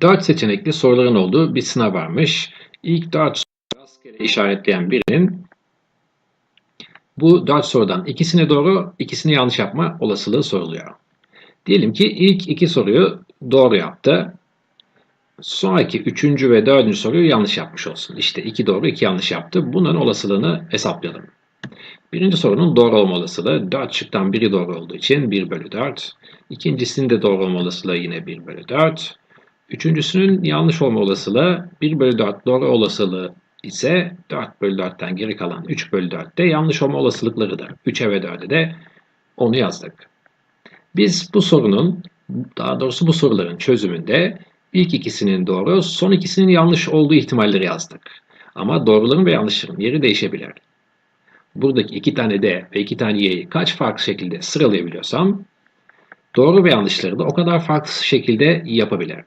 4 seçenekli soruların olduğu bir sınav varmış. İlk 4 soru rastgele işaretleyen birinin bu 4 sorudan ikisine doğru, ikisini yanlış yapma olasılığı soruluyor. Diyelim ki ilk iki soruyu doğru yaptı. Sonraki üçüncü ve dördüncü soruyu yanlış yapmış olsun. İşte iki doğru, iki yanlış yaptı. Bunların olasılığını hesaplayalım. Birinci sorunun doğru olma olasılığı 4 şıktan biri doğru olduğu için 1 bölü 4. İkincisinin de doğru olma olasılığı yine 1 bölü 4. Üçüncüsünün yanlış olma olasılığı 1 bölü 4 doğru olasılığı ise 4 bölü 4'ten geri kalan 3 bölü 4 de yanlış olma olasılıklarıdır. 3'e ve 4'e de onu yazdık. Biz bu sorunun, daha doğrusu bu soruların çözümünde ilk ikisinin doğru, son ikisinin yanlış olduğu ihtimalleri yazdık. Ama doğruların ve yanlışların yeri değişebilir. Buradaki iki tane D ve iki tane Y'yi kaç farklı şekilde sıralayabiliyorsam doğru ve yanlışları da o kadar farklı şekilde yapabilir.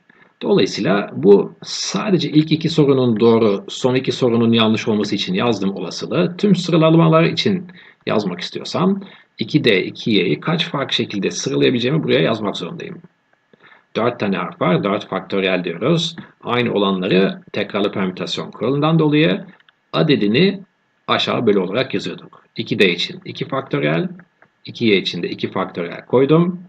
Dolayısıyla bu sadece ilk iki sorunun doğru, son iki sorunun yanlış olması için yazdığım olasılığı tüm sıralamalar için yazmak istiyorsam 2D, 2Y'yi kaç farklı şekilde sıralayabileceğimi buraya yazmak zorundayım. 4 tane harf var. 4 faktöriyel diyoruz. Aynı olanları tekrarlı permütasyon kuralından dolayı adedini aşağı bölü olarak yazıyorduk. 2D için 2 faktöriyel, 2Y için de 2 faktöriyel koydum.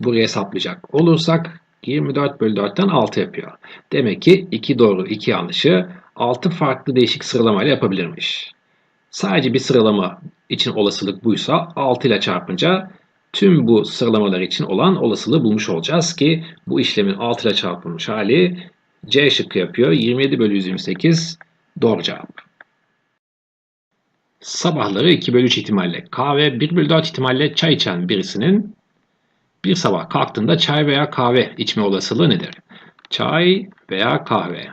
Buraya hesaplayacak olursak 24 bölü 4'ten 6 yapıyor. Demek ki 2 doğru 2 yanlışı 6 farklı değişik sıralamayla yapabilirmiş. Sadece bir sıralama için olasılık buysa 6 ile çarpınca tüm bu sıralamalar için olan olasılığı bulmuş olacağız ki bu işlemin 6 ile çarpılmış hali C şıkkı yapıyor. 27 bölü 128 doğru cevap. Sabahları 2 bölü 3 ihtimalle kahve 1 bölü 4 ihtimalle çay içen birisinin bir sabah kalktığında çay veya kahve içme olasılığı nedir? Çay veya kahve.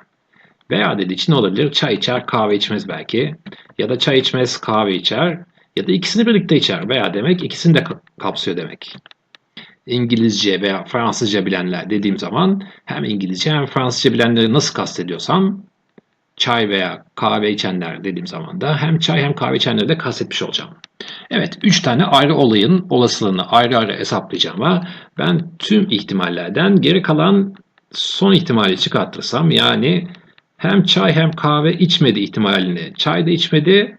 Veya dediği için olabilir? Çay içer, kahve içmez belki. Ya da çay içmez, kahve içer. Ya da ikisini birlikte içer. Veya demek ikisini de kapsıyor demek. İngilizce veya Fransızca bilenler dediğim zaman hem İngilizce hem Fransızca bilenleri nasıl kastediyorsam çay veya kahve içenler dediğim zaman da hem çay hem kahve içenleri de kastetmiş olacağım. Evet, 3 tane ayrı olayın olasılığını ayrı ayrı hesaplayacağım ama ben tüm ihtimallerden geri kalan son ihtimali çıkartırsam yani hem çay hem kahve içmedi ihtimalini, çay da içmedi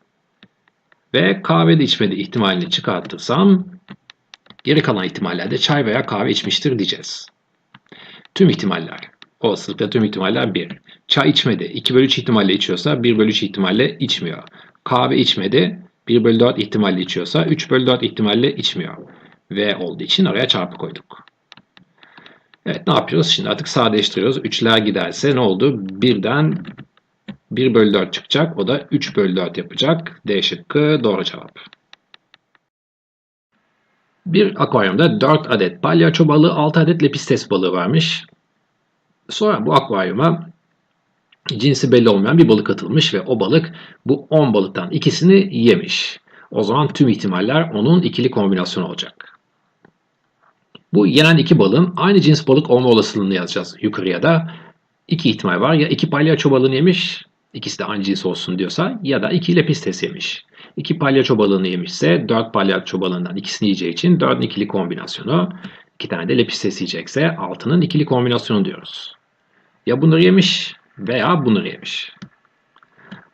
ve kahve de içmedi ihtimalini çıkartırsam geri kalan ihtimallerde çay veya kahve içmiştir diyeceğiz. Tüm ihtimaller. Olasılıkla tüm ihtimaller 1. Çay içmedi. 2 bölü 3 ihtimalle içiyorsa 1 bölü 3 ihtimalle içmiyor. Kahve içmedi. 1 bölü 4 ihtimalle içiyorsa 3 bölü 4 ihtimalle içmiyor. V olduğu için araya çarpı koyduk. Evet ne yapıyoruz? Şimdi artık sadeleştiriyoruz. 3'ler giderse ne oldu? 1'den 1 bölü 4 çıkacak. O da 3 bölü 4 yapacak. D şıkkı doğru cevap. Bir akvaryumda 4 adet palyaço balığı, 6 adet lepistes balığı varmış. Sonra bu akvaryuma cinsi belli olmayan bir balık atılmış ve o balık bu 10 balıktan ikisini yemiş. O zaman tüm ihtimaller onun ikili kombinasyonu olacak. Bu yenen iki balığın aynı cins balık olma olasılığını yazacağız yukarıya da. İki ihtimal var. Ya iki palyaço balığını yemiş, ikisi de aynı cins olsun diyorsa ya da iki lepistes yemiş. İki palyaço balığını yemişse dört palyaço balığından ikisini yiyeceği için dördün ikili kombinasyonu. iki tane de lepistes yiyecekse altının ikili kombinasyonu diyoruz. Ya bunları yemiş veya bunları yemiş.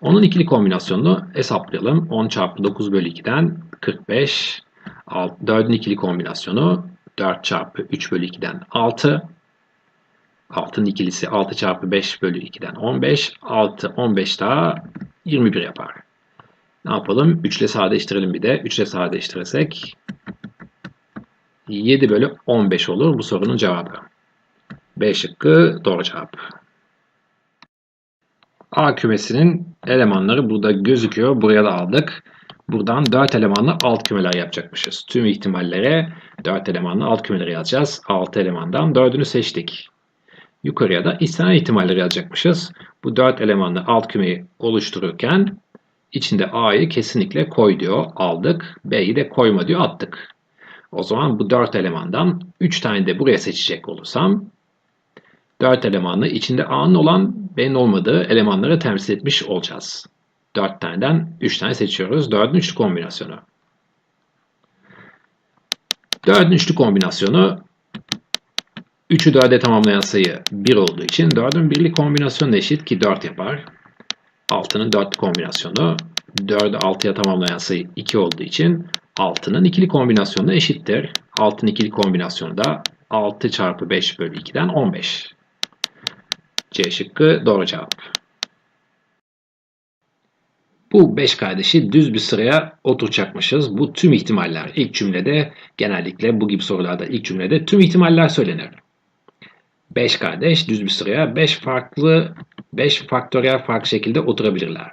Onun ikili kombinasyonunu hesaplayalım. 10 çarpı 9 bölü 2'den 45. 4'ün ikili kombinasyonu 4 çarpı 3 bölü 2'den 6. 6'nın ikilisi 6 çarpı 5 bölü 2'den 15. 6, 15 daha 21 yapar. Ne yapalım? 3 ile sadeleştirelim bir de. 3 ile sadeleştirirsek 7 bölü 15 olur bu sorunun cevabı. B şıkkı doğru cevap. A kümesinin elemanları burada gözüküyor. Buraya da aldık. Buradan 4 elemanlı alt kümeler yapacakmışız. Tüm ihtimallere 4 elemanlı alt kümeleri yazacağız. 6 elemandan 4'ünü seçtik. Yukarıya da istenen ihtimalleri yazacakmışız. Bu 4 elemanlı alt kümeyi oluştururken içinde A'yı kesinlikle koy diyor. Aldık. B'yi de koyma diyor. Attık. O zaman bu 4 elemandan 3 tane de buraya seçecek olursam 4 elemanlı içinde A'nın olan B'nin olmadığı elemanları temsil etmiş olacağız. 4 taneden 3 tane seçiyoruz. 4'ün üçlü kombinasyonu. 4'ün üçlü kombinasyonu 3'ü 4'e tamamlayan sayı 1 olduğu için 4'ün birlik kombinasyonu eşit ki 4 yapar. 6'nın 4 kombinasyonu 4'ü 6'ya tamamlayan sayı 2 olduğu için 6'nın ikili kombinasyonu eşittir. 6'nın ikili kombinasyonu da 6 çarpı 5 bölü 2'den 15. C şıkkı doğru cevap. Bu 5 kardeşi düz bir sıraya oturacakmışız. Bu tüm ihtimaller. İlk cümlede genellikle bu gibi sorularda ilk cümlede tüm ihtimaller söylenir. 5 kardeş düz bir sıraya 5 farklı 5 faktöriyel farklı şekilde oturabilirler.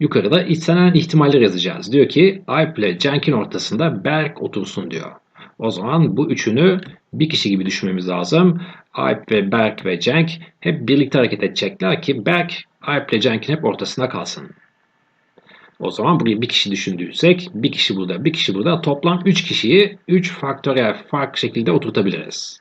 Yukarıda istenen ihtimaller yazacağız. Diyor ki Alp ile Cenk'in ortasında Berk otursun diyor. O zaman bu üçünü bir kişi gibi düşünmemiz lazım. Alp ve Berk ve Cenk hep birlikte hareket edecekler ki Berk Alp ile Cenk'in hep ortasında kalsın. O zaman burayı bir kişi düşündüysek bir kişi burada bir kişi burada toplam 3 kişiyi 3 faktöriyel farklı şekilde oturtabiliriz.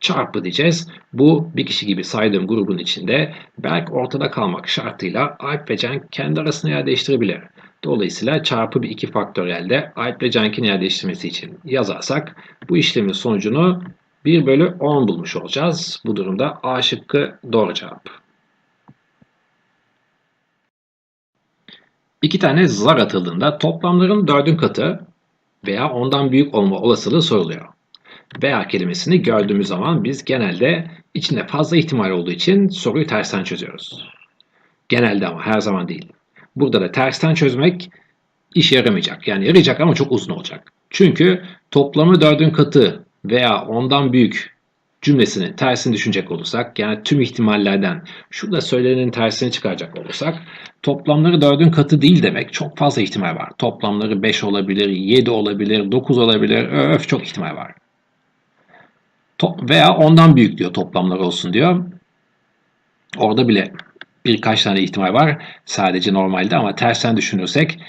Çarpı diyeceğiz. Bu bir kişi gibi saydığım grubun içinde Berk ortada kalmak şartıyla Alp ve Cenk kendi arasında yer değiştirebilir. Dolayısıyla çarpı bir iki faktöriyelde Alp ve Cenk'in yer değiştirmesi için yazarsak bu işlemin sonucunu 1 bölü 10 bulmuş olacağız. Bu durumda A şıkkı doğru cevap. İki tane zar atıldığında toplamların dördün katı veya ondan büyük olma olasılığı soruluyor. Veya kelimesini gördüğümüz zaman biz genelde içinde fazla ihtimal olduğu için soruyu tersten çözüyoruz. Genelde ama her zaman değil. Burada da tersten çözmek işe yaramayacak. Yani yarayacak ama çok uzun olacak. Çünkü toplamı dördün katı veya ondan büyük cümlesinin tersini düşünecek olursak yani tüm ihtimallerden şurada söylenenin tersini çıkaracak olursak toplamları dördün katı değil demek çok fazla ihtimal var. Toplamları 5 olabilir, 7 olabilir, 9 olabilir, öf çok ihtimal var. veya ondan büyük diyor toplamlar olsun diyor. Orada bile birkaç tane ihtimal var sadece normalde ama tersten düşünürsek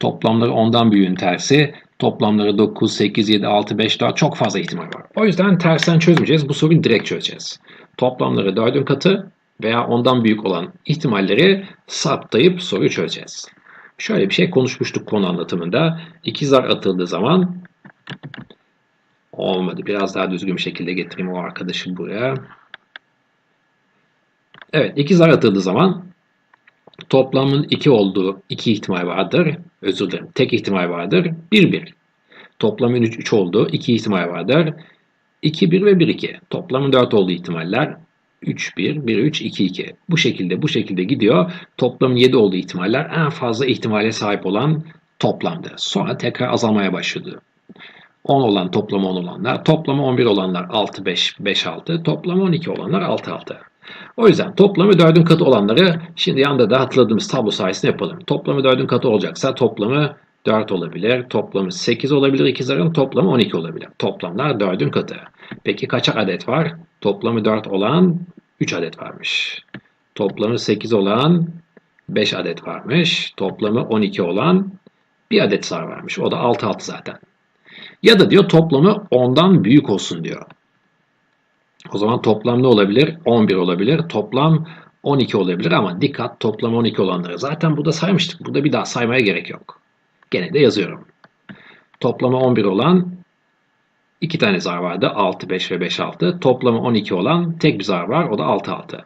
toplamları ondan büyüğün tersi Toplamları 9, 8, 7, 6, 5, 4 çok fazla ihtimal var. O yüzden tersten çözmeyeceğiz. Bu soruyu direkt çözeceğiz. Toplamları 4'ün katı veya ondan büyük olan ihtimalleri saptayıp soruyu çözeceğiz. Şöyle bir şey konuşmuştuk konu anlatımında. İki zar atıldığı zaman olmadı. Biraz daha düzgün bir şekilde getireyim o arkadaşı buraya. Evet iki zar atıldığı zaman Toplamın 2 olduğu 2 ihtimal vardır. Özür dilerim. Tek ihtimal vardır. 1 1. Toplamın 3 3 olduğu 2 ihtimal vardır. 2 1 ve 1 2. Toplamın 4 olduğu ihtimaller 3 1 1 3 2 2. Bu şekilde bu şekilde gidiyor. Toplamın 7 olduğu ihtimaller en fazla ihtimale sahip olan toplamdı. Sonra tekrar azalmaya başladı. 10 olan toplamı 10 olanlar, toplamı 11 olanlar 6 5 5 6, toplamı 12 olanlar 6 6. O yüzden toplamı 4'ün katı olanları şimdi yanında da hatırladığımız tablo sayesinde yapalım. Toplamı 4'ün katı olacaksa toplamı 4 olabilir, toplamı 8 olabilir ikizlerin, toplamı 12 olabilir. Toplamlar 4'ün katı. Peki kaç adet var? Toplamı 4 olan 3 adet varmış. Toplamı 8 olan 5 adet varmış. Toplamı 12 olan 1 adet sar varmış. O da 6 6 zaten. Ya da diyor toplamı 10'dan büyük olsun diyor. O zaman toplam ne olabilir? 11 olabilir. Toplam 12 olabilir ama dikkat toplam 12 olanları. Zaten burada saymıştık. Burada bir daha saymaya gerek yok. Gene de yazıyorum. Toplamı 11 olan iki tane zar vardı. 6, 5 ve 5, 6. Toplamı 12 olan tek bir zar var. O da 6, 6.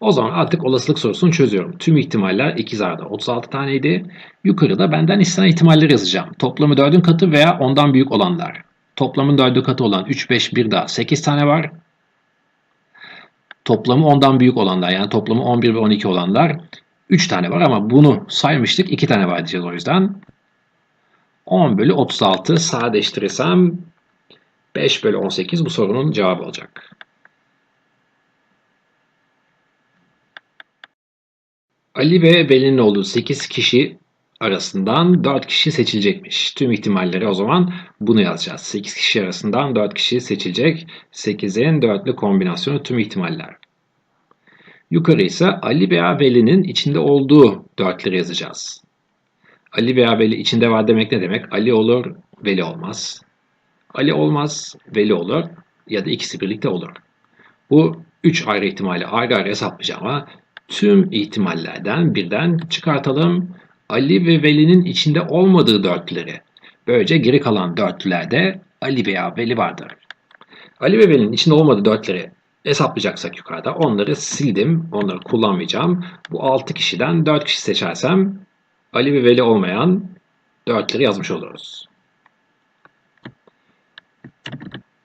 O zaman artık olasılık sorusunu çözüyorum. Tüm ihtimaller 2 zarda 36 taneydi. Yukarıda benden istenen ihtimalleri yazacağım. Toplamı 4'ün katı veya ondan büyük olanlar. Toplamın 4'ü katı olan 3, 5, 1 daha 8 tane var. Toplamı ondan büyük olanlar yani toplamı 11 ve 12 olanlar 3 tane var ama bunu saymıştık 2 tane var diyeceğiz o yüzden. 10 bölü 36 sadeleştirirsem 5 bölü 18 bu sorunun cevabı olacak. Ali ve Veli'nin olduğu 8 kişi arasından 4 kişi seçilecekmiş. Tüm ihtimalleri o zaman bunu yazacağız. 8 kişi arasından 4 kişi seçilecek. 8'in 4'lü kombinasyonu tüm ihtimaller. Yukarı ise Ali veya Veli'nin içinde olduğu dörtleri yazacağız. Ali veya Veli içinde var demek ne demek? Ali olur, Veli olmaz. Ali olmaz, Veli olur ya da ikisi birlikte olur. Bu üç ayrı ihtimali ayrı ayrı hesaplayacağım ama tüm ihtimallerden birden çıkartalım. Ali ve Veli'nin içinde olmadığı dörtlüleri. Böylece geri kalan dörtlülerde Ali veya Veli vardır. Ali ve Veli'nin içinde olmadığı dörtleri hesaplayacaksak yukarıda onları sildim. Onları kullanmayacağım. Bu 6 kişiden 4 kişi seçersem Ali ve Veli olmayan dörtleri yazmış oluruz.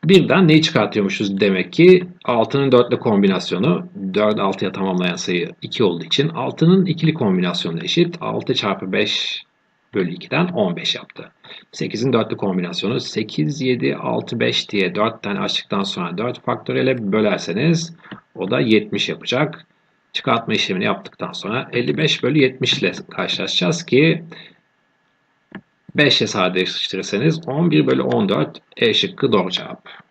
Birden neyi çıkartıyormuşuz demek ki 6'nın 4 ile kombinasyonu 4 6'ya tamamlayan sayı 2 olduğu için 6'nın ikili kombinasyonu eşit 6 çarpı 5 bölü 2'den 15 yaptı. 8'in 4'lü kombinasyonu 8, 7, 6, 5 diye 4 tane açtıktan sonra 4 faktöriyele bölerseniz o da 70 yapacak. Çıkartma işlemini yaptıktan sonra 55 bölü 70 ile karşılaşacağız ki 5 ile sadeleştirirseniz 11 bölü 14 E şıkkı doğru cevap.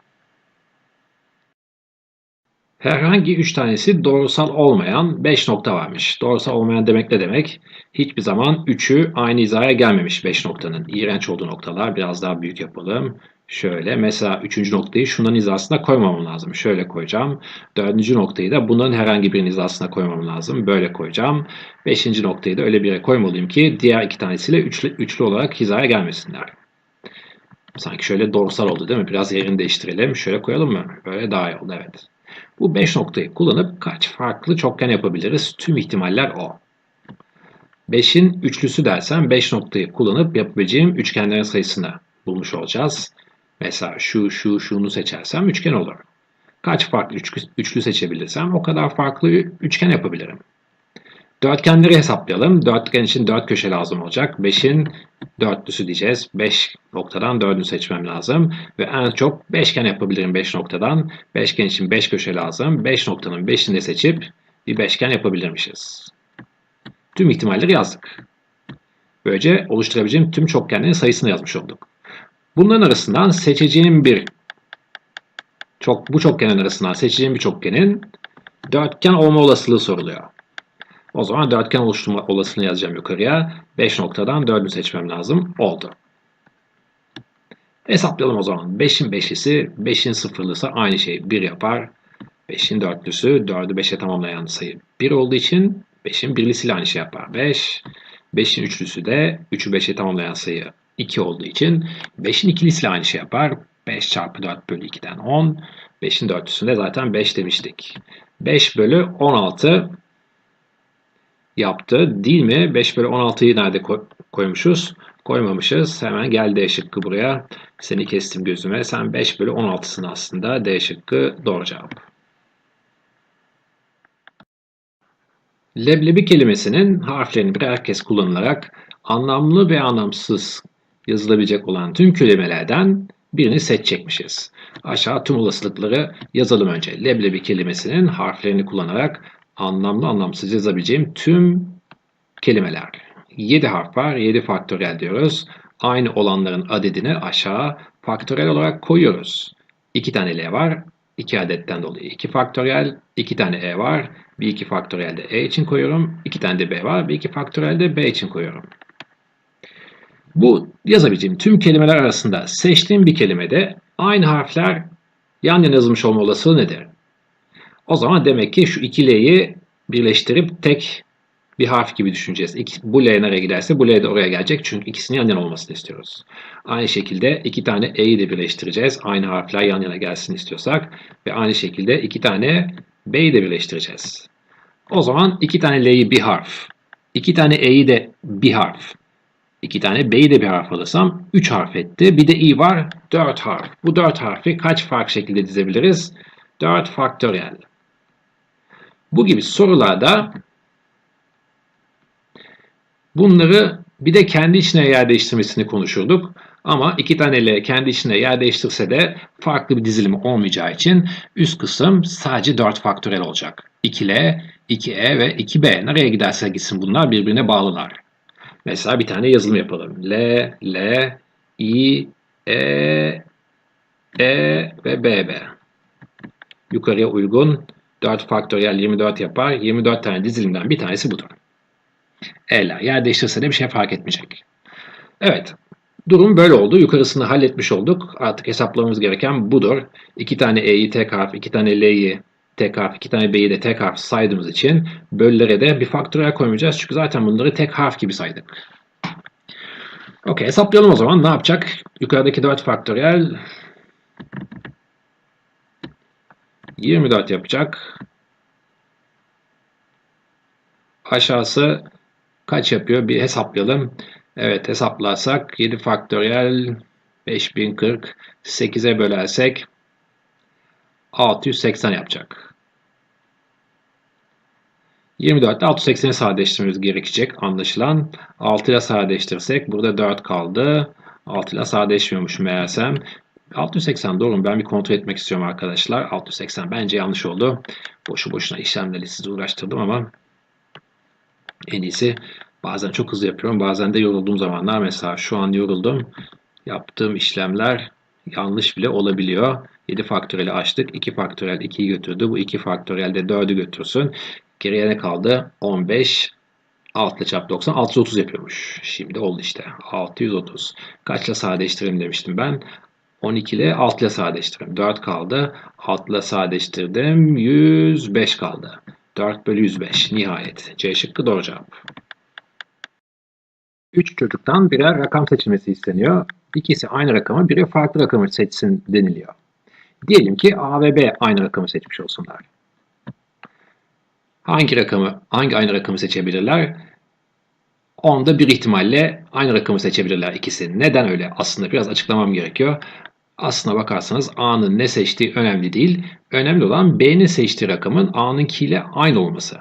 Herhangi 3 tanesi doğrusal olmayan 5 nokta varmış. Doğrusal olmayan demek ne demek? Hiçbir zaman 3'ü aynı hizaya gelmemiş 5 noktanın. İğrenç olduğu noktalar biraz daha büyük yapalım. Şöyle mesela 3. noktayı şunların hizasına koymamam lazım. Şöyle koyacağım. 4. noktayı da bunların herhangi birinin hizasına koymam lazım. Böyle koyacağım. 5. noktayı da öyle bir yere koymalıyım ki diğer iki tanesiyle üçlü, üçlü olarak hizaya gelmesinler. Sanki şöyle doğrusal oldu değil mi? Biraz yerini değiştirelim. Şöyle koyalım mı? Böyle daha iyi oldu evet. Bu 5 noktayı kullanıp kaç farklı çokgen yapabiliriz? Tüm ihtimaller o. 5'in üçlüsü dersen 5 noktayı kullanıp yapabileceğim üçgenlerin sayısını bulmuş olacağız. Mesela şu, şu, şunu seçersem üçgen olur. Kaç farklı üçlü seçebilirsem o kadar farklı üçgen yapabilirim. Dörtgenleri hesaplayalım. Dörtgen için dört köşe lazım olacak. 5'in dörtlüsü diyeceğiz. 5 noktadan dördünü seçmem lazım. Ve en çok beşgen yapabilirim 5 noktadan. Beşgen için 5 köşe lazım. 5 noktanın 5'ini de seçip bir beşgen yapabilirmişiz. Tüm ihtimalleri yazdık. Böylece oluşturabileceğim tüm çokgenlerin sayısını yazmış olduk. Bunların arasından seçeceğim bir çok bu çokgenin arasından seçeceğim bir çokgenin dörtgen olma olasılığı soruluyor. O zaman dörtgen oluşturma olasılığını yazacağım yukarıya. 5 noktadan 4'ünü seçmem lazım. Oldu. Hesaplayalım o zaman. 5'in 5'lisi, 5'in sıfırlısı aynı şey 1 yapar. 5'in dörtlüsü 4'ü 5'e tamamlayan sayı 1 olduğu için 5'in birlisiyle aynı şey yapar. 5. 5'in üçlüsü de 3'ü 5'e tamamlayan sayı 2 olduğu için 5'in ikilisiyle aynı şey yapar. 5 çarpı 4 bölü 2'den 10. 5'in dörtlüsünde zaten 5 demiştik. 5 bölü 16 yaptı. Değil mi? 5 bölü 16'yı nerede koymuşuz? Koymamışız. Hemen gel D şıkkı buraya. Seni kestim gözüme. Sen 5 bölü 16'sın aslında. D şıkkı doğru cevap. Leblebi kelimesinin harflerini birer kez kullanılarak anlamlı ve anlamsız yazılabilecek olan tüm kelimelerden birini seçecekmişiz. Aşağı tüm olasılıkları yazalım önce. Leblebi kelimesinin harflerini kullanarak anlamlı anlamsız yazabileceğim tüm kelimeler. 7 harf var. 7 faktöriyel diyoruz. Aynı olanların adedini aşağı faktöriyel olarak koyuyoruz. 2 tane L var. 2 adetten dolayı 2 faktöriyel. 2 tane E var. Bir 2 faktöriyel de E için koyuyorum. 2 tane de B var. Bir 2 faktöriyel de B için koyuyorum. Bu yazabileceğim tüm kelimeler arasında seçtiğim bir kelimede aynı harfler yan yana yazılmış olma olasılığı nedir? O zaman demek ki şu iki L'yi birleştirip tek bir harf gibi düşüneceğiz. Bu L nereye giderse bu L de oraya gelecek. Çünkü ikisinin yan yana olmasını istiyoruz. Aynı şekilde iki tane E'yi de birleştireceğiz. Aynı harfler yan yana gelsin istiyorsak. Ve aynı şekilde iki tane B'yi de birleştireceğiz. O zaman iki tane L'yi bir harf. iki tane E'yi de bir harf. iki tane B'yi de bir harf alırsam 3 harf etti. Bir de i var 4 harf. Bu 4 harfi kaç farklı şekilde dizebiliriz? 4 faktöriyel. Bu gibi sorularda bunları bir de kendi içine yer değiştirmesini konuşurduk. Ama iki tane L kendi içine yer değiştirse de farklı bir dizilim olmayacağı için üst kısım sadece 4 faktörel olacak. 2L, 2E ve 2B. Nereye giderse gitsin bunlar birbirine bağlılar. Mesela bir tane yazılım yapalım. L, L, I, E, E ve BB. Yukarıya uygun 4 faktöriyel 24 yapar. 24 tane dizilimden bir tanesi budur. Ela yer değiştirse de bir şey fark etmeyecek. Evet. Durum böyle oldu. Yukarısını halletmiş olduk. Artık hesaplamamız gereken budur. 2 tane E'yi tek harf, 2 tane L'yi tek harf, 2 tane B'yi de tek harf saydığımız için böllere de bir faktöriyel koymayacağız. Çünkü zaten bunları tek harf gibi saydık. Okey hesaplayalım o zaman. Ne yapacak? Yukarıdaki 4 faktöriyel 24 yapacak. Aşağısı kaç yapıyor? Bir hesaplayalım. Evet hesaplarsak 7 faktöriyel 5040 8'e bölersek 680 yapacak. 24 ile 680'i sadeleştirmemiz gerekecek anlaşılan. 6 ile sadeleştirirsek burada 4 kaldı. 6 ile sadeleşmiyormuş meğersem. 680 doğru mu? Ben bir kontrol etmek istiyorum arkadaşlar. 680 bence yanlış oldu. Boşu boşuna işlemleri sizi uğraştırdım ama en iyisi bazen çok hızlı yapıyorum. Bazen de yorulduğum zamanlar mesela şu an yoruldum. Yaptığım işlemler yanlış bile olabiliyor. 7 faktöriyeli açtık. 2 faktöriyel 2'yi götürdü. Bu 2 faktöriyel de 4'ü götürsün. Geriye ne kaldı? 15 6 ile çarpı 90 630 yapıyormuş. Şimdi oldu işte. 630. Kaçla sadeleştirelim demiştim ben. 12 ile 6 ile sadeleştirdim. 4 kaldı. 6 ile sadeleştirdim. 105 kaldı. 4 bölü 105. Nihayet. C şıkkı doğru cevap. 3 çocuktan birer rakam seçilmesi isteniyor. İkisi aynı rakamı, biri farklı rakamı seçsin deniliyor. Diyelim ki A ve B aynı rakamı seçmiş olsunlar. Hangi rakamı, hangi aynı rakamı seçebilirler? Onda bir ihtimalle aynı rakamı seçebilirler ikisi. Neden öyle? Aslında biraz açıklamam gerekiyor. Aslına bakarsanız A'nın ne seçtiği önemli değil. Önemli olan B'nin seçtiği rakamın A'nınkiyle aynı olması.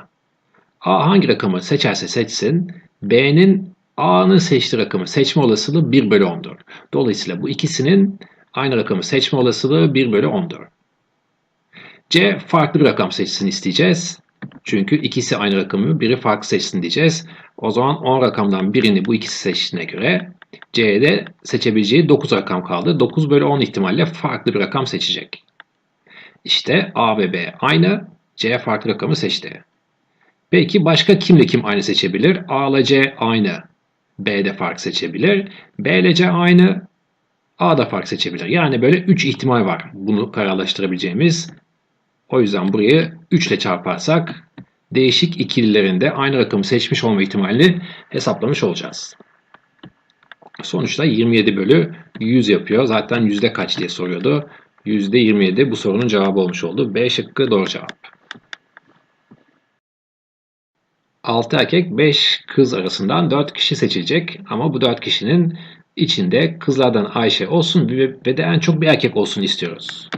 A hangi rakamı seçerse seçsin, B'nin A'nın seçtiği rakamı seçme olasılığı 1 bölü 10'dur. Dolayısıyla bu ikisinin aynı rakamı seçme olasılığı 1 bölü 10'dur. C farklı bir rakam seçsin isteyeceğiz. Çünkü ikisi aynı rakamı, biri farklı seçsin diyeceğiz. O zaman 10 rakamdan birini bu ikisi seçtiğine göre C'de seçebileceği 9 rakam kaldı. 9 bölü 10 ihtimalle farklı bir rakam seçecek. İşte A ve B aynı, C farklı rakamı seçti. Peki başka kimle kim aynı seçebilir? A ile C aynı, B de fark seçebilir. B ile C aynı, A da fark seçebilir. Yani böyle 3 ihtimal var bunu kararlaştırabileceğimiz. O yüzden burayı 3 ile çarparsak değişik ikililerinde aynı rakamı seçmiş olma ihtimalini hesaplamış olacağız. Sonuçta 27 bölü 100 yapıyor. Zaten yüzde kaç diye soruyordu. Yüzde 27 bu sorunun cevabı olmuş oldu. B şıkkı doğru cevap. 6 erkek 5 kız arasından 4 kişi seçilecek. Ama bu 4 kişinin içinde kızlardan Ayşe olsun ve de en çok bir erkek olsun istiyoruz.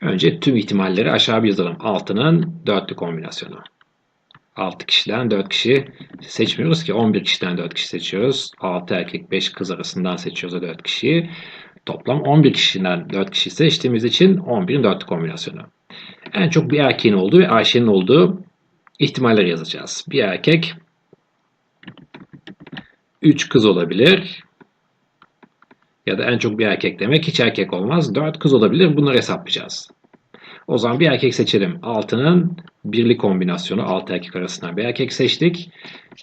Önce tüm ihtimalleri aşağı bir yazalım. 6'nın dörtlü kombinasyonu. 6 kişiden 4 kişi seçmiyoruz ki 11 kişiden 4 kişi seçiyoruz. 6 erkek 5 kız arasından seçiyoruz 4 kişiyi. Toplam 11 kişiden 4 kişi seçtiğimiz için 11'in dörtlü kombinasyonu. En çok bir erkeğin olduğu ve Ayşe'nin olduğu ihtimalleri yazacağız. Bir erkek 3 kız olabilir. Ya da en çok bir erkek demek hiç erkek olmaz. 4 kız olabilir. Bunları hesaplayacağız. O zaman bir erkek seçelim. 6'nın birli kombinasyonu 6 erkek arasından bir erkek seçtik.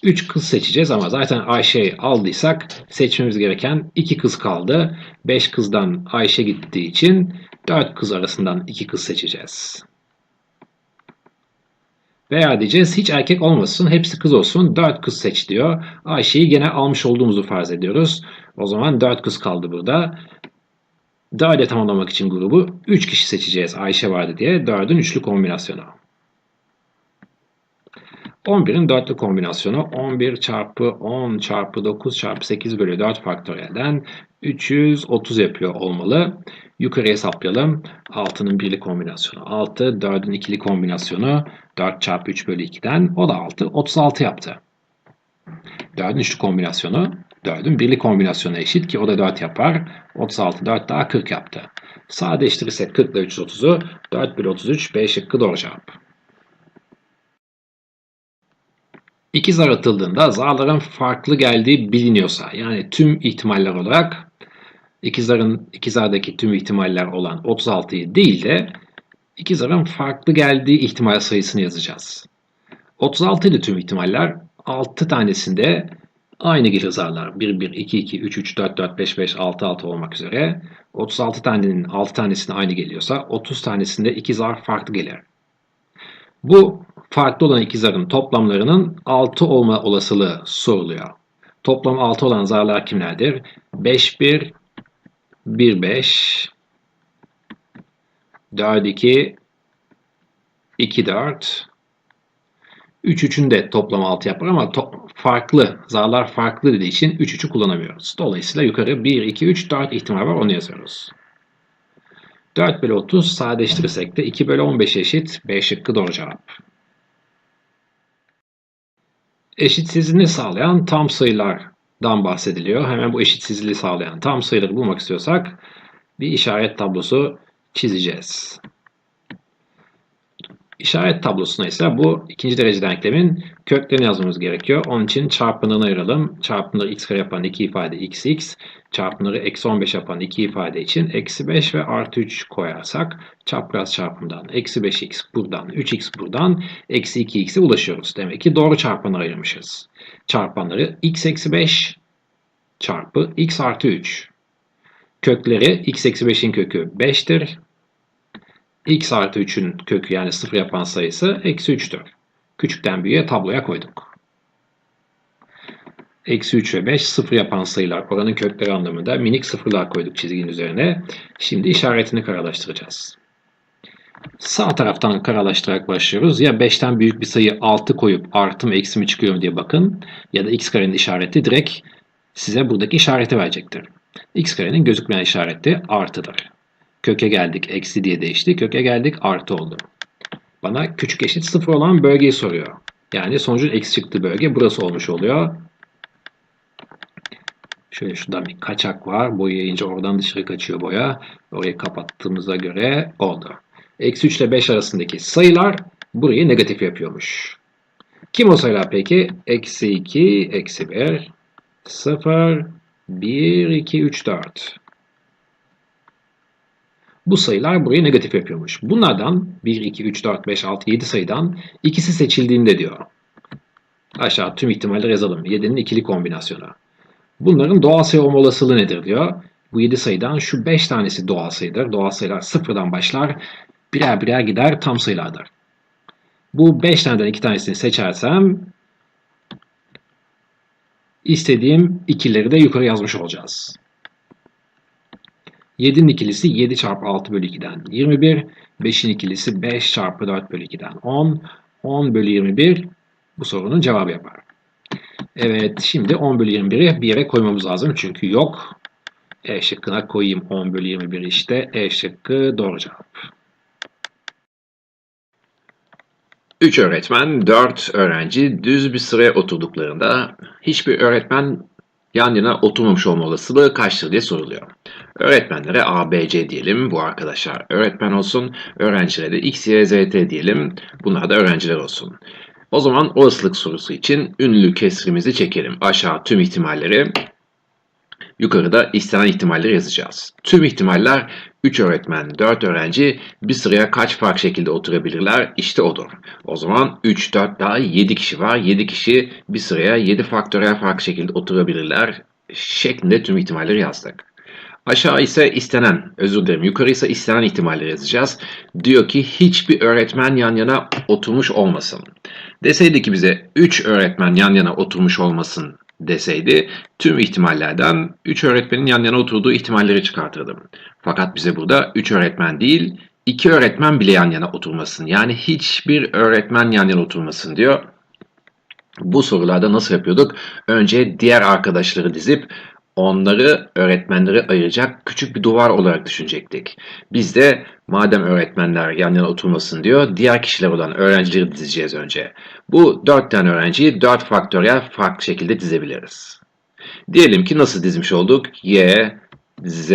3 kız seçeceğiz ama zaten Ayşe'yi aldıysak seçmemiz gereken 2 kız kaldı. 5 kızdan Ayşe gittiği için 4 kız arasından 2 kız seçeceğiz. Veya diyeceğiz hiç erkek olmasın hepsi kız olsun 4 kız seç diyor. Ayşe'yi gene almış olduğumuzu farz ediyoruz. O zaman 4 kız kaldı burada. 4'e tamamlamak için grubu 3 kişi seçeceğiz Ayşe vardı diye 4'ün üçlü kombinasyonu. 11'in dörtlü kombinasyonu 11 çarpı 10 çarpı 9 çarpı 8 bölü 4 faktöriyelden 330 yapıyor olmalı. Yukarıya hesaplayalım. 6'nın birli kombinasyonu 6, 4'ün ikili kombinasyonu 4 çarpı 3 bölü 2'den o da 6, 36 yaptı. 4'ün üçlü kombinasyonu 4'ün birli kombinasyonu eşit ki o da 4 yapar. 36, 4 daha 40 yaptı. Sadeleştirirsek 40 ile 330'u 4 bölü 33 B şıkkı doğru cevap. İki zar atıldığında zarların farklı geldiği biliniyorsa yani tüm ihtimaller olarak iki zarın iki zardaki tüm ihtimaller olan 36'yı değil de iki zarın farklı geldiği ihtimal sayısını yazacağız. 36 ile tüm ihtimaller 6 tanesinde aynı gelir zarlar. 1, 1, 2, 2, 3, 3, 4, 4, 5, 5, 6, 6 olmak üzere. 36 tanenin 6 tanesinde aynı geliyorsa 30 tanesinde iki zar farklı gelir. Bu farklı olan iki zarın toplamlarının 6 olma olasılığı soruluyor. Toplam 6 olan zarlar kimlerdir? 5 1 1 5 4 2 2, 4. 3, 3'ün de toplam 6 yapar ama to- farklı, zarlar farklı dediği için 3, 3'ü kullanamıyoruz. Dolayısıyla yukarı 1, 2, 3, 4 ihtimal var onu yazıyoruz. 4 bölü 30 sadeleştirirsek de 2 bölü 15 eşit. B şıkkı doğru cevap. Eşitsizliğini sağlayan tam sayılardan bahsediliyor. Hemen bu eşitsizliği sağlayan tam sayıları bulmak istiyorsak bir işaret tablosu çizeceğiz. İşaret tablosuna ise bu ikinci derece denklemin köklerini yazmamız gerekiyor. Onun için çarpımlarını ayıralım. Çarpımları x kare yapan iki ifade xx, çarpımları eksi 15 yapan iki ifade için eksi 5 ve artı 3 koyarsak çapraz çarpımdan eksi 5x buradan 3x buradan eksi 2x'e ulaşıyoruz. Demek ki doğru çarpanlara ayırmışız. Çarpanları x eksi 5 çarpı x artı 3. Kökleri x eksi 5'in kökü 5'tir x artı 3'ün kökü yani 0 yapan sayısı eksi 3'tür. Küçükten büyüğe tabloya koyduk. Eksi 3 ve 5 0 yapan sayılar oranın kökleri anlamında minik sıfırlar koyduk çizginin üzerine. Şimdi işaretini karalaştıracağız. Sağ taraftan karalaştırarak başlıyoruz. Ya 5'ten büyük bir sayı 6 koyup artı mı eksi mi çıkıyor diye bakın. Ya da x karenin işareti direkt size buradaki işareti verecektir. x karenin gözükmeyen işareti artıdır. Köke geldik. Eksi diye değişti. Köke geldik. Artı oldu. Bana küçük eşit sıfır olan bölgeyi soruyor. Yani sonucun eksi çıktığı bölge burası olmuş oluyor. Şöyle şurada bir kaçak var. Boyu yayınca oradan dışarı kaçıyor boya. Orayı kapattığımıza göre oldu. Eksi 3 ile 5 arasındaki sayılar burayı negatif yapıyormuş. Kim o sayılar peki? Eksi 2, eksi 1, 0, 1, 2, 3, 4. Bu sayılar burayı negatif yapıyormuş. Bunlardan 1, 2, 3, 4, 5, 6, 7 sayıdan ikisi seçildiğinde diyor. Aşağı tüm ihtimalleri yazalım. 7'nin ikili kombinasyonu. Bunların doğal sayı olma olasılığı nedir diyor. Bu 7 sayıdan şu 5 tanesi doğal sayıdır. Doğal sayılar sıfırdan başlar. Birer birer gider tam sayılardır. Bu 5 taneden 2 tanesini seçersem istediğim ikileri de yukarı yazmış olacağız. 7'nin ikilisi 7 çarpı 6 bölü 2'den 21. 5'in ikilisi 5 çarpı 4 bölü 2'den 10. 10 bölü 21 bu sorunun cevabı yapar. Evet şimdi 10 bölü 21'i bir yere koymamız lazım çünkü yok. E şıkkına koyayım 10 bölü 21 işte. E şıkkı doğru cevap. 3 öğretmen, 4 öğrenci düz bir sıraya oturduklarında hiçbir öğretmen yan yana oturmamış olma olasılığı kaçtır diye soruluyor. Öğretmenlere A, B, C diyelim. Bu arkadaşlar öğretmen olsun. Öğrencilere de X, Y, Z, T diyelim. Bunlar da öğrenciler olsun. O zaman olasılık sorusu için ünlü kesrimizi çekelim. Aşağı tüm ihtimalleri, yukarıda istenen ihtimalleri yazacağız. Tüm ihtimaller 3 öğretmen, 4 öğrenci bir sıraya kaç farklı şekilde oturabilirler? İşte odur. O zaman 3, 4 daha 7 kişi var. 7 kişi bir sıraya 7 faktöriyel farklı şekilde oturabilirler şeklinde tüm ihtimalleri yazdık. Aşağı ise istenen, özür dilerim yukarı ise istenen ihtimalleri yazacağız. Diyor ki hiçbir öğretmen yan yana oturmuş olmasın. Deseydi ki bize 3 öğretmen yan yana oturmuş olmasın deseydi tüm ihtimallerden 3 öğretmenin yan yana oturduğu ihtimalleri çıkartırdım. Fakat bize burada 3 öğretmen değil 2 öğretmen bile yan yana oturmasın. Yani hiçbir öğretmen yan yana oturmasın diyor. Bu sorularda nasıl yapıyorduk? Önce diğer arkadaşları dizip onları öğretmenleri ayıracak küçük bir duvar olarak düşünecektik. Biz de madem öğretmenler yan yana oturmasın diyor, diğer kişiler olan öğrencileri dizeceğiz önce. Bu dört tane öğrenciyi dört faktöriyel farklı şekilde dizebiliriz. Diyelim ki nasıl dizmiş olduk? Y, Z,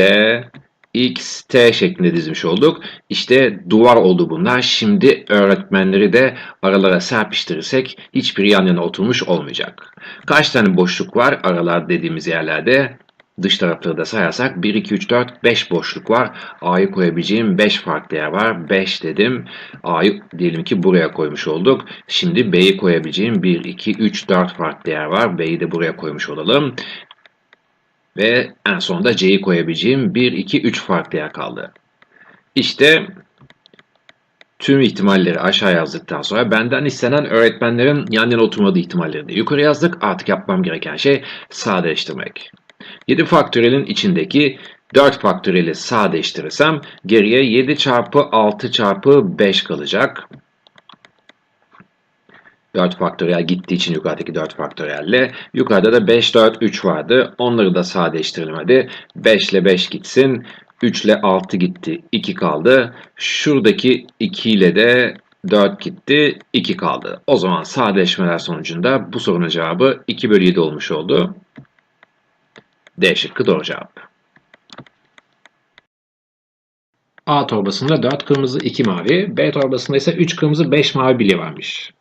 X, T şeklinde dizmiş olduk. İşte duvar oldu bunlar. Şimdi öğretmenleri de aralara serpiştirirsek hiçbir yan yana oturmuş olmayacak. Kaç tane boşluk var aralar dediğimiz yerlerde? Dış tarafları da sayarsak 1, 2, 3, 4, 5 boşluk var. A'yı koyabileceğim 5 farklı yer var. 5 dedim. A'yı diyelim ki buraya koymuş olduk. Şimdi B'yi koyabileceğim 1, 2, 3, 4 farklı yer var. B'yi de buraya koymuş olalım. Ve en sonunda C'yi koyabileceğim 1, 2, 3 farklı yer kaldı. İşte tüm ihtimalleri aşağı yazdıktan sonra benden istenen öğretmenlerin yan yana oturmadığı ihtimalleri de yukarı yazdık. Artık yapmam gereken şey sadeleştirmek. 7 faktörelin içindeki 4 faktöreli sadeleştirirsem geriye 7 çarpı 6 çarpı 5 kalacak. 4 faktöriyel gittiği için yukarıdaki 4 faktöriyelle. Yukarıda da 5, 4, 3 vardı. Onları da sadeleştirelim hadi. 5 ile 5 gitsin. 3 ile 6 gitti. 2 kaldı. Şuradaki 2 ile de 4 gitti. 2 kaldı. O zaman sadeleşmeler sonucunda bu sorunun cevabı 2 bölü 7 olmuş oldu. D şıkkı doğru cevap. A torbasında 4 kırmızı 2 mavi, B torbasında ise 3 kırmızı 5 mavi bilye varmış.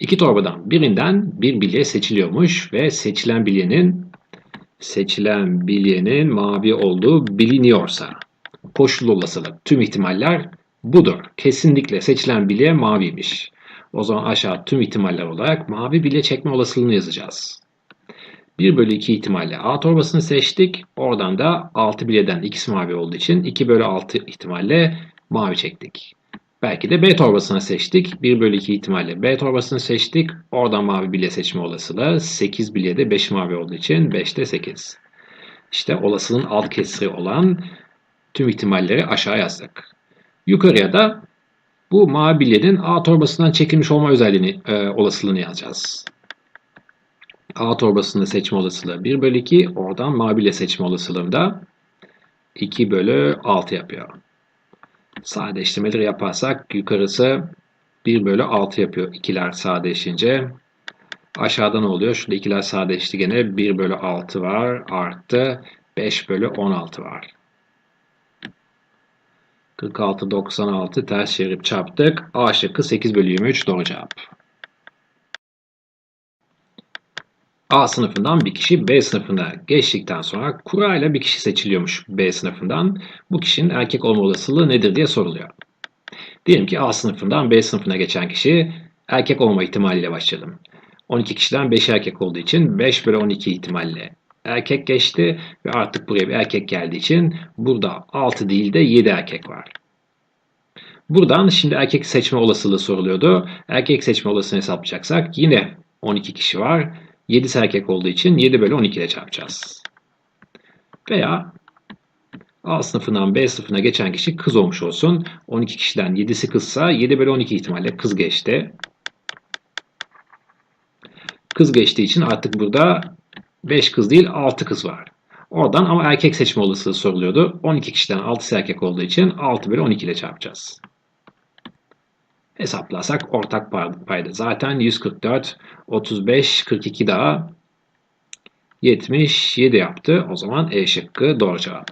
İki torbadan birinden bir bilye seçiliyormuş ve seçilen bilyenin seçilen bilyenin mavi olduğu biliniyorsa koşul olasılık tüm ihtimaller budur. Kesinlikle seçilen bilye maviymiş. O zaman aşağı tüm ihtimaller olarak mavi bilye çekme olasılığını yazacağız. 1 bölü 2 ihtimalle A torbasını seçtik. Oradan da 6 bilyeden ikisi mavi olduğu için 2 bölü 6 ihtimalle mavi çektik. Belki de B torbasını seçtik. 1 bölü 2 ihtimalle B torbasını seçtik. Oradan mavi bilye seçme olasılığı 8 bilyede 5 mavi olduğu için 5'te 8. İşte olasılığın alt kesri olan tüm ihtimalleri aşağı yazdık. Yukarıya da bu mavi bilyenin A torbasından çekilmiş olma özelliğini, e, olasılığını yazacağız. A torbasında seçme olasılığı 1 bölü 2. Oradan mavi bilye seçme olasılığım da 2 bölü 6 yapıyor. Sadeleştirmeleri yaparsak yukarısı 1 bölü 6 yapıyor. İkiler sadeleşince. Aşağıda ne oluyor? Şurada ikiler sadeleşti gene 1 bölü 6 var. Arttı. 5 bölü 16 var. 46, 96 ters çevirip çarptık. A şıkkı 8 bölü 23 doğru cevap. A sınıfından bir kişi B sınıfına geçtikten sonra kura bir kişi seçiliyormuş B sınıfından. Bu kişinin erkek olma olasılığı nedir diye soruluyor. Diyelim ki A sınıfından B sınıfına geçen kişi erkek olma ihtimaliyle başladım. 12 kişiden 5 erkek olduğu için 5 bölü 12 ihtimalle erkek geçti ve artık buraya bir erkek geldiği için burada 6 değil de 7 erkek var. Buradan şimdi erkek seçme olasılığı soruluyordu. Erkek seçme olasılığını hesaplayacaksak yine 12 kişi var. 7 erkek olduğu için 7 bölü 12 ile çarpacağız. Veya A sınıfından B sınıfına geçen kişi kız olmuş olsun. 12 kişiden 7'si kızsa 7 bölü 12 ihtimalle kız geçti. Kız geçtiği için artık burada 5 kız değil 6 kız var. Oradan ama erkek seçme olasılığı soruluyordu. 12 kişiden 6'sı erkek olduğu için 6 bölü 12 ile çarpacağız. Hesaplarsak ortak payda zaten 144, 35, 42 daha 77 yaptı. O zaman E şıkkı doğru cevap.